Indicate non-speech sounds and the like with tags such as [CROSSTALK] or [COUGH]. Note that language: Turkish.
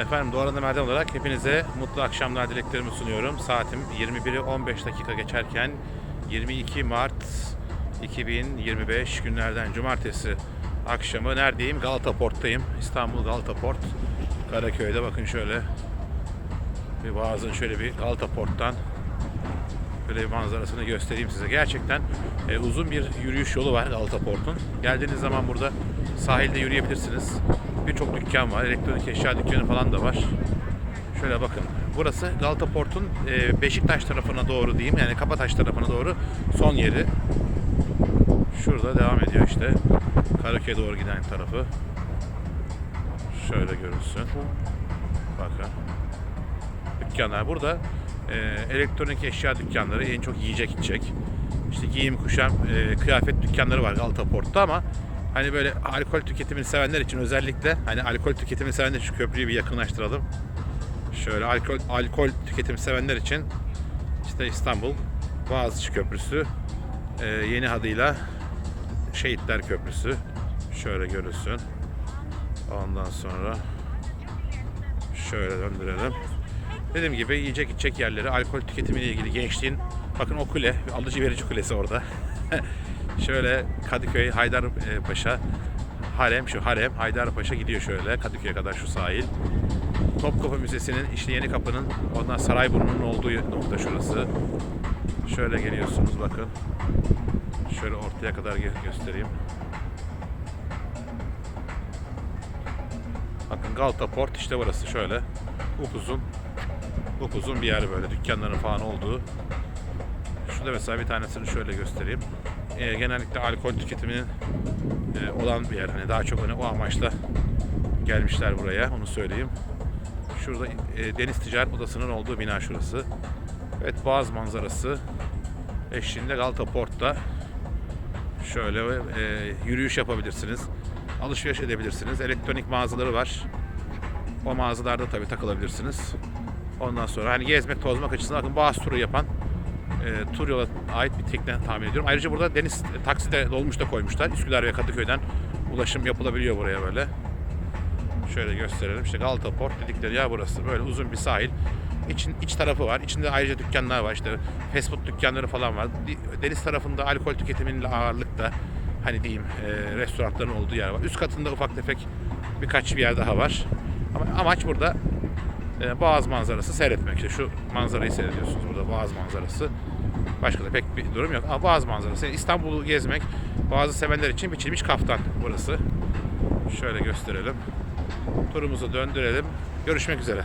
Efendim Doğru Merdan olarak hepinize mutlu akşamlar dileklerimi sunuyorum. Saatim 21'i 15 dakika geçerken 22 Mart 2025 günlerden cumartesi akşamı neredeyim? Galata Port'tayım. İstanbul Galata Port. Karaköy'de bakın şöyle bir bazen şöyle bir Galata Böyle bir manzarasını göstereyim size. Gerçekten e, uzun bir yürüyüş yolu var Galata Port'un. Geldiğiniz zaman burada sahilde yürüyebilirsiniz. Birçok dükkan var. Elektronik eşya dükkanı falan da var. Şöyle bakın. Burası Galata Port'un e, Beşiktaş tarafına doğru diyeyim. Yani Kapataş tarafına doğru son yeri. Şurada devam ediyor işte. Karaköy'e doğru giden tarafı. Şöyle görünsün. Bakın dükkanlar. Burada e, elektronik eşya dükkanları, en çok yiyecek içecek. İşte giyim kuşam, e, kıyafet dükkanları var Galata Port'ta ama hani böyle alkol tüketimini sevenler için özellikle hani alkol tüketimini sevenler şu köprüyü bir yakınlaştıralım. Şöyle alkol alkol tüketimi sevenler için işte İstanbul Boğaziçi Köprüsü e, yeni adıyla Şehitler Köprüsü. Şöyle görünsün. Ondan sonra şöyle döndürelim. Dediğim gibi yiyecek içecek yerleri, alkol tüketimiyle ilgili gençliğin bakın o kule, alıcı verici kulesi orada. [LAUGHS] şöyle Kadıköy, Haydarpaşa, Harem, şu Harem, Haydarpaşa gidiyor şöyle Kadıköy'e kadar şu sahil. Topkapı Müzesi'nin işte yeni kapının ondan Sarayburnu'nun olduğu nokta şurası. Şöyle geliyorsunuz bakın. Şöyle ortaya kadar gö- göstereyim. Bakın Galata Port işte burası şöyle. Upuzun upuzun bir yer böyle dükkanların falan olduğu. Şurada mesela bir tanesini şöyle göstereyim. Ee, genellikle alkol tüketiminin e, olan bir yer. Hani daha çok hani o amaçla gelmişler buraya onu söyleyeyim. Şurada e, Deniz Ticaret Odası'nın olduğu bina şurası. Evet Boğaz manzarası eşliğinde Galata Port'ta şöyle e, yürüyüş yapabilirsiniz. Alışveriş edebilirsiniz. Elektronik mağazaları var. O mağazalarda tabii takılabilirsiniz. Ondan sonra hani gezmek, tozmak açısından bakın Boğaz turu yapan e, tur yola ait bir tekne tahmin ediyorum. Ayrıca burada deniz e, takside dolmuş da koymuşlar. Üsküdar ve Kadıköy'den ulaşım yapılabiliyor buraya böyle. Şöyle gösterelim. İşte Galata Port dedikleri yer burası. Böyle uzun bir sahil. İçin, iç tarafı var. İçinde ayrıca dükkanlar var. İşte fast food dükkanları falan var. Deniz tarafında alkol tüketiminin ağırlıkta hani diyeyim e, restoranların olduğu yer var. Üst katında ufak tefek birkaç bir yer daha var. Ama amaç burada e, Boğaz manzarası seyretmek. İşte şu manzarayı seyrediyorsunuz burada Boğaz manzarası. Başka da pek bir durum yok. Ama Boğaz manzarası. İstanbul'u gezmek Boğaz'ı sevenler için biçilmiş kaftan burası. Şöyle gösterelim. Turumuzu döndürelim. Görüşmek üzere.